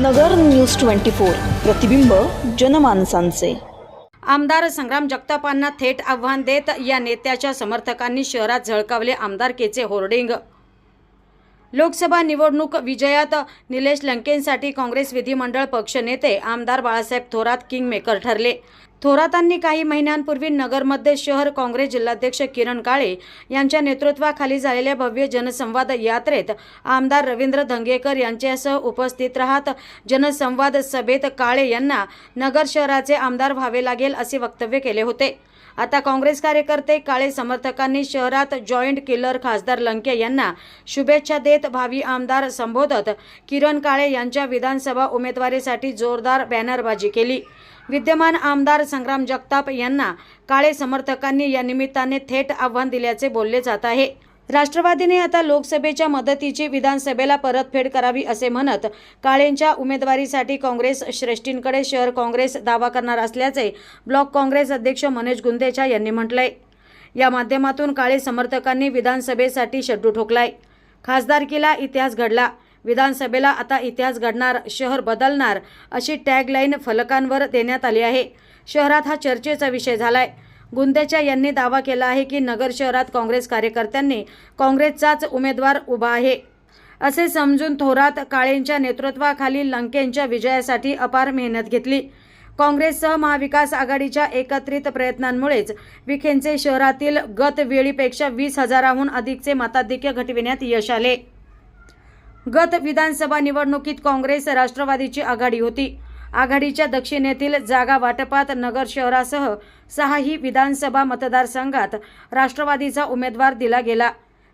नगर news twenty four. प्रतिबिंब जनमानसांचे. आमदार संग्राम जगतापांना थेट आव्हान देत या नेत्याच्या समर्थकांनी शहरात झळकावले आमदारकीचे होर्डिंग. लोकसभा निवडणूक विजयात निलेश लंकेंसाठी काँग्रेस विधिमंडळ पक्षनेते आमदार बाळासाहेब थोरात किंगमेकर ठरले. थोरातांनी काही महिन्यांपूर्वी नगरमध्ये शहर काँग्रेस जिल्हाध्यक्ष किरण काळे यांच्या नेतृत्वाखाली झालेल्या भव्य जनसंवाद यात्रेत आमदार रवींद्र धंगेकर यांच्यासह उपस्थित राहत जनसंवाद सभेत काळे यांना नगर शहराचे आमदार व्हावे लागेल असे वक्तव्य केले होते. आता काँग्रेस कार्यकर्ते काळे समर्थकांनी शहरात जॉईंट किलर खासदार लंके यांना शुभेच्छा देत भावी आमदार संबोधत किरण काळे यांच्या विधानसभा उमेदवारीसाठी जोरदार बॅनरबाजी केली. विद्यमान आमदार संग्राम जगताप यांना काळे समर्थकांनी या निमित्ताने थेट आव्हान दिल्याचे बोलले जात आहे. राष्ट्रवादीने आता लोकसभेच्या मदतीची विधानसभेला परतफेड करावी असे म्हणत काळेंच्या उमेदवारीसाठी काँग्रेस श्रेष्ठींकडे शहर काँग्रेस दावा करणार असल्याचे ब्लॉक काँग्रेस अध्यक्ष मनोज गुंदेचा यांनी म्हटलंय. या माध्यमातून काळे समर्थकांनी विधानसभेसाठी शड्डू ठोकलाय. खासदारकीला इतिहास घडला. विधानसभेला आता इतिहास घडणार शहर बदलणार अशी टॅगलाईन फलकांवर देण्यात आली आहे. शहरात हा चर्चेचा विषय झालाय. गुंदेचा यांनी दावा केला आहे की नगर शहरात काँग्रेस कार्यकर्त्यांनी काँग्रेसचाच उमेदवार उभा आहे. असे समजून थोरात काळेंच्या नेतृत्वाखाली लंकेंच्या विजयासाठी अपार मेहनत घेतली. काँग्रेससह महाविकास आघाडीच्या एकत्रित प्रयत्नांमुळेच विखेंचे शहरातील गत वेळीपेक्षा वीस हजाराहून अधिकचे मताधिक्य घटविण्यात यश आले. गत विधानसभा निवडणुकीत काँग्रेस राष्ट्रवादीची आघाडी होती. आघाडीच्या दक्षिणेतील जागा वाटपात नगर शहरासह सहाही विधानसभा मतदारसंघात राष्ट्रवादीचा उमेदवार दिला गेला.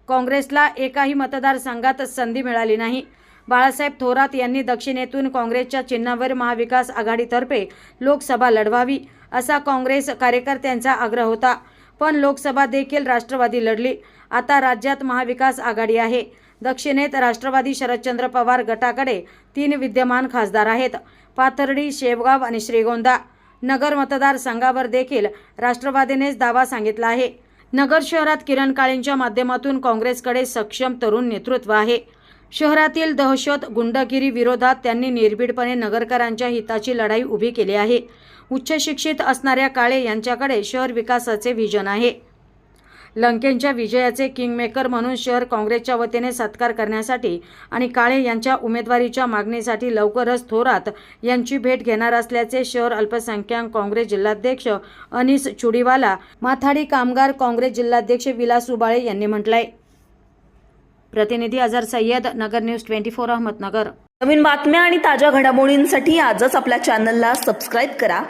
काँग्रेसला एकाही मतदारसंघात संधी मिळाली नाही. बाळासाहेब थोरात यांनी दक्षिणेतून काँग्रेसच्या चिन्हावर महाविकास आघाडीतर्फे लोकसभा लढवावी असा काँग्रेस कार्यकर्त्यांचा आग्रह होता. पण लोकसभा देखील राष्ट्रवादी लढली. आता राज्यात महाविकास आघाडी आहे. दक्षिणेत राष्ट्रवादी शरदचंद्र पवार गटाकडे तीन विद्यमान खासदार आहेत. पाथर्डी शेवगाव आणि श्रीगोंदा. नगर मतदारसंघावर देखील राष्ट्रवादीनेच दावा सांगितला आहे. नगर शहरात किरण काळेंच्या माध्यमातून काँग्रेसकडे सक्षम तरुण नेतृत्व आहे. शहरातील दहशत गुंडगिरी विरोधात त्यांनी निर्भीडपणे नगरकरांच्या हिताची लढाई उभी केली आहे. उच्च शिक्षित असणाऱ्या काळे यांच्याकडे शहर विकासाचे व्हिजन आहे. लंकेंच्या विजयाचे किंगमेकर म्हणून शहर काँग्रेसच्या वतीने सत्कार करण्यासाठी आणि काळे यांच्या उमेदवारीच्या मागणीसाठी लवकरच थोरात यांची भेट घेणार असल्याचे शहर अल्पसंख्याक काँग्रेस जिल्हाध्यक्ष अनिस चुडीवाला माथाडी कामगार काँग्रेस जिल्हाध्यक्ष विलास उबाळे यांनी म्हटलंय. प्रतिनिधी Azhar Sayyad Nagar news twenty four Ahmednagar. नवीन बातम्या आणि ताज्या घडामोडींसाठी आजच आपल्या चॅनलला सबस्क्राईब करा.